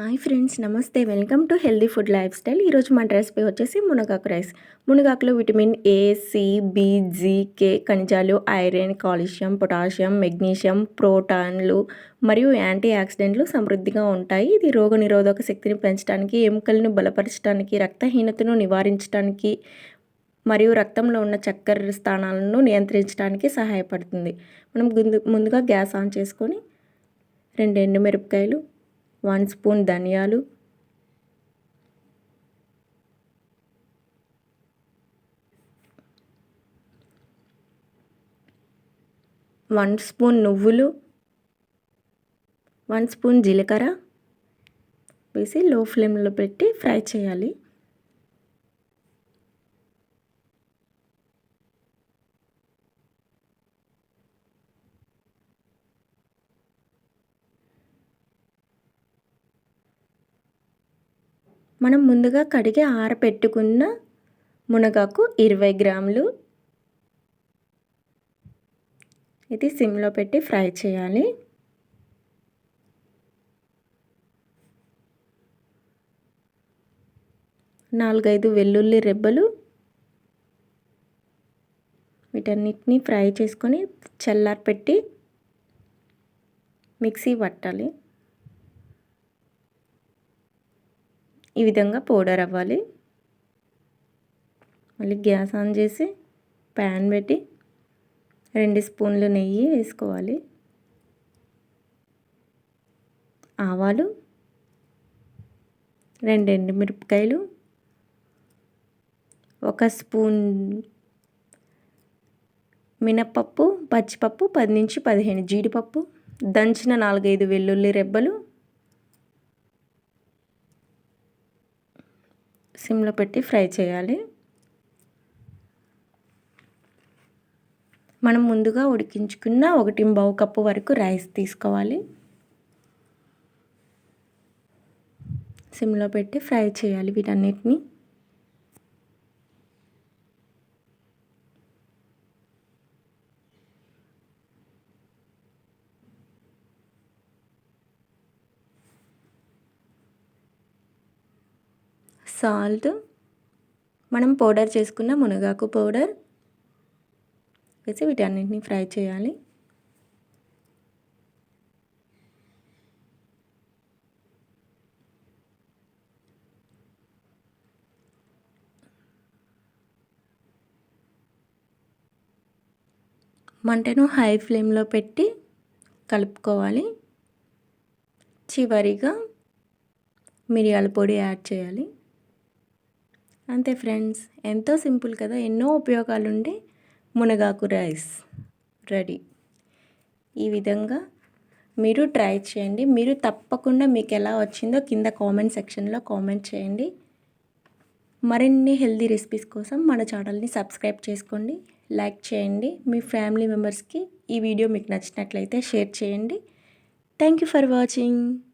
Hi friends namaste. Welcome to healthy food life style. ఈరోజు మన recipe వచ్చేసి మునగాకు rice. మునగాకులో vitamin A C B K ఖనిజాలు iron calcium potassium magnesium ప్రోటాన్లు మరియు యాంటీ ఆక్సిడెంట్లు సమృద్ధిగా ఉంటాయి. ఇది రోగ నిరోధక శక్తిని పెంచడానికి ఎముకలను బలపరచడానికి రక్తహీనతను నివారించడానికి మరియు రక్తంలో ఉన్న చక్కెర స్థానాలను నియంత్రించడానికి సహాయపడుతుంది. మనం ముందుగా గ్యాస్ ఆన్ చేసుకొని రెండు ఎండుమిరపకాయలు వన్ స్పూన్ ధనియాలు. వన్ స్పూన్ నువ్వులు. వన్ స్పూన్ జీలకర్ర. వేసి లో ఫ్లేమ్లో పెట్టి ఫ్రై చేయాలి. మనం ముందుగా కడిగి ఆరపెట్టుకున్న మునగాకు ఇరవై గ్రాములు. ఇది సిమ్లో పెట్టి ఫ్రై చేయాలి. నాలుగైదు వెల్లుల్లి రెబ్బలు. వీటన్నిటిని ఫ్రై చేసుకొని చల్లారి పెట్టి మిక్సీ పట్టాలి. ఈ విధంగా పౌడర్ అవ్వాలి. మళ్ళీ గ్యాస్ ఆన్ చేసి ప్యాన్ పెట్టి రెండు స్పూన్లు నెయ్యి వేసుకోవాలి. ఆవాలు రెండు ఎండుమిరపకాయలు ఒక స్పూన్ మినప్పప్పు పచ్చిపప్పు పది నుంచి పదిహేను జీడిపప్పు దంచిన నాలుగైదు వెల్లుల్లి రెబ్బలు సిమ్లో పెట్టి ఫ్రై చేయాలి. మనం ముందుగా ఉడికించుకున్న ఒకటి బావు కప్పు వరకు రైస్ తీసుకోవాలి. సిమ్లో పెట్టి ఫ్రై చేయాలి వీటన్నిటిని. సాల్ట్. మనం పౌడర్ చేసుకున్న మునగాకు పౌడర్. వేసి వీటన్నింటినీ ఫ్రై చేయాలి. మంటను హై ఫ్లేమ్లో పెట్టి కలుపుకోవాలి. చివరిగా మిరియాల పొడి యాడ్ చేయాలి. అంతే ఫ్రెండ్స్ ఎంతో సింపుల్ కదా? ఎన్నో ఉపయోగాలు ఉండే మునగాకు రైస్ రెడీ. ఈ విధంగా మీరు ట్రై చేయండి. మీరు తప్పకుండా మీకు ఎలా వచ్చిందో కింద కామెంట్ సెక్షన్లో కామెంట్ చేయండి. మరిన్ని హెల్దీ రెసిపీస్ కోసం మన ఛానల్ని సబ్స్క్రైబ్ చేసుకోండి. లైక్ చేయండి. మీ ఫ్యామిలీ మెంబర్స్కి ఈ వీడియో మీకు నచ్చినట్లయితే షేర్ చేయండి. Thank you for watching.